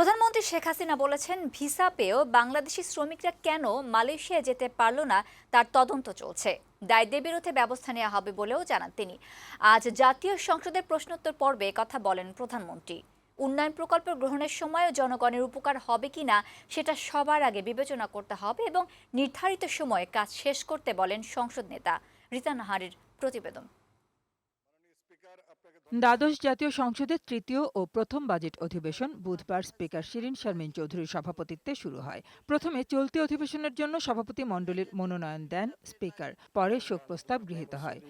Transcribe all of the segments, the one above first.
প্রধানমন্ত্রী শেখ হাসিনা বলেছেন, ভিসা পেয়েও বাংলাদেশি শ্রমিকরা কেন মালয়েশিয়া যেতে পারল না, তার তদন্ত চলছে। দায়ীদের বিরুদ্ধে ব্যবস্থা নেওয়া হবে বলেও জানান তিনি। আজ জাতীয় সংসদের প্রশ্নোত্তর পর্বে কথা বলেন প্রধানমন্ত্রী। উন্নয়ন প্রকল্প গ্রহণের সময়ও জনগণের উপকার হবে কিনা সেটা সবার আগে বিবেচনা করতে হবে এবং নির্ধারিত সময়ে কাজ শেষ করতে বলেন সংসদ নেতা। রীতা নাহারের প্রতিবেদন। দ্বাদশ জাতীয় সংসদের তৃতীয় ও প্রথম বাজেট অধিবেশন বুধবার স্পিকার শিরিন শারমিন চৌধুরীর সভাপতিত্বে শুরু হয়। প্রথমে চলতি অধিবেশনের জন্য সভাপতি মণ্ডলীর মনোনয়ন দেন স্পিকার পরে শোক প্রস্তাব গৃহীত হয়।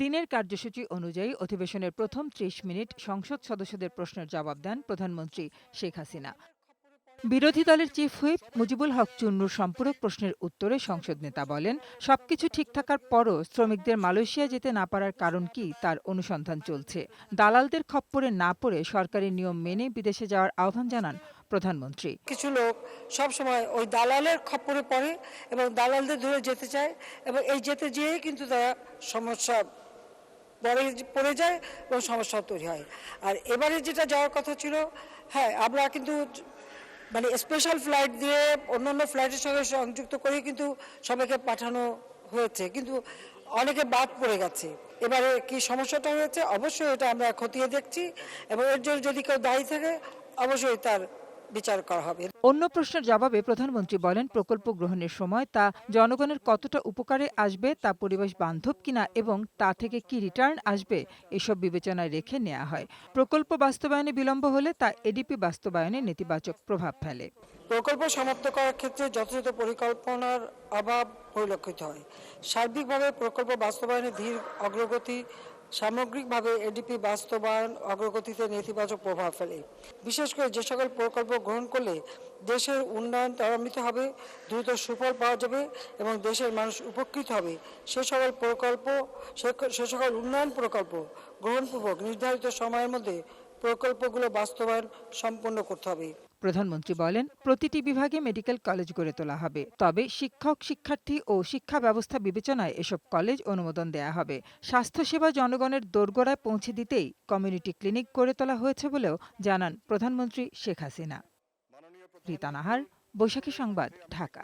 দিনের কার্যসূচি অনুযায়ী অধিবেশনের প্রথম ত্রিশ মিনিট সংসদ সদস্যদের প্রশ্নের জবাব দেন প্রধানমন্ত্রী শেখ হাসিনা। বিরোধী দলের চিফ হুইপ মুজিবুল হক চুন্নুর সম্পূরক প্রশ্নের উত্তরে সংসদ নেতা বলেন, সবকিছু ঠিক থাকার পরও শ্রমিকদের মালয়েশিয়া যেতে না পারার কারণ কি তার অনুসন্ধান চলছে। দালালদের খপ্পরে না পড়ে সরকারি নিয়ম মেনে বিদেশে যাওয়ার আহ্বান জানান প্রধানমন্ত্রী। কিছু লোক সব সময় ওই দালালের খপ্পরে পড়ে এবং দালালদের ধরে যেতে চায় এবং এই যেতে যেয়ে কিন্তু তারা সমস্যা পড়ে পড়ে যায় এবং সমস্যা তৈরি হয়। আর এবারে যেটা যাওয়ার কথা ছিল হ্যাঁ আমরা কিন্তু মানে স্পেশাল ফ্লাইট দিয়ে অন্যান্য ফ্লাইটের সঙ্গে সংযুক্ত করে কিন্তু সবাইকে পাঠানো হয়েছে। কিন্তু অনেকে বাদ পড়ে গেছে। এবারে কি সমস্যাটা হয়েছে? অবশ্যই এটা আমরা খতিয়ে দেখছি এবং এর জন্য যদি কেউ দায়ী থাকে, অবশ্যই তার বিচার করা হবে। অন্য প্রশ্নের জবাবে প্রধানমন্ত্রী বলেন প্রকল্প গ্রহণের সময় তা জনগণের কতটা উপকারে আসবে তা পরিবেশ বান্ধব কিনা এবং তা থেকে কি রিটার্ন আসবে এসব বিবেচনায় রেখে নেওয়া হয়। প্রকল্প বাস্তবায়নে বিলম্ব হলে তা এডিপি বাস্তবায়নে নেতিবাচক প্রভাব ফেলে। প্রকল্প সমাপ্ত করার ক্ষেত্রে যথাযথ পরিকল্পনার অভাব পরিলক্ষিত হয়। সার্বিকভাবে প্রকল্প বাস্তবায়নে ধীর অগ্রগতি সামগ্রিকভাবে এডিপি বাস্তবায়ন অগ্রগতিতে নেতিবাচক প্রভাব ফেলে। বিশেষ করে যে সকল প্রকল্প গ্রহণ করলে দেশের উন্নয়ন ত্বরান্বিত হবে, দ্রুত সুফল পাওয়া যাবে এবং দেশের মানুষ উপকৃত হবে। সে সকল প্রকল্প, সে- সকল উন্নয়ন প্রকল্প গ্রহণপূর্বক নির্ধারিত সময়ের মধ্যে প্রকল্পগুলো বাস্তবায়ন সম্পন্ন করতে হবে। প্রধানমন্ত্রী বলেন, প্রতিটি বিভাগে মেডিকেল কলেজ গড়ে তোলা হবে। তবে শিক্ষক, শিক্ষার্থী ও শিক্ষা ব্যবস্থা বিবেচনায় এসব কলেজ অনুমোদন দেয়া হবে। স্বাস্থ্যসেবা জনগণের দোরগোড়ায় পৌঁছে দিতেই কমিউনিটি ক্লিনিক গড়ে তোলা হয়েছে বলেও জানান প্রধানমন্ত্রী শেখ হাসিনা। রীতা নাহার, বৈশাখী সংবাদ, ঢাকা।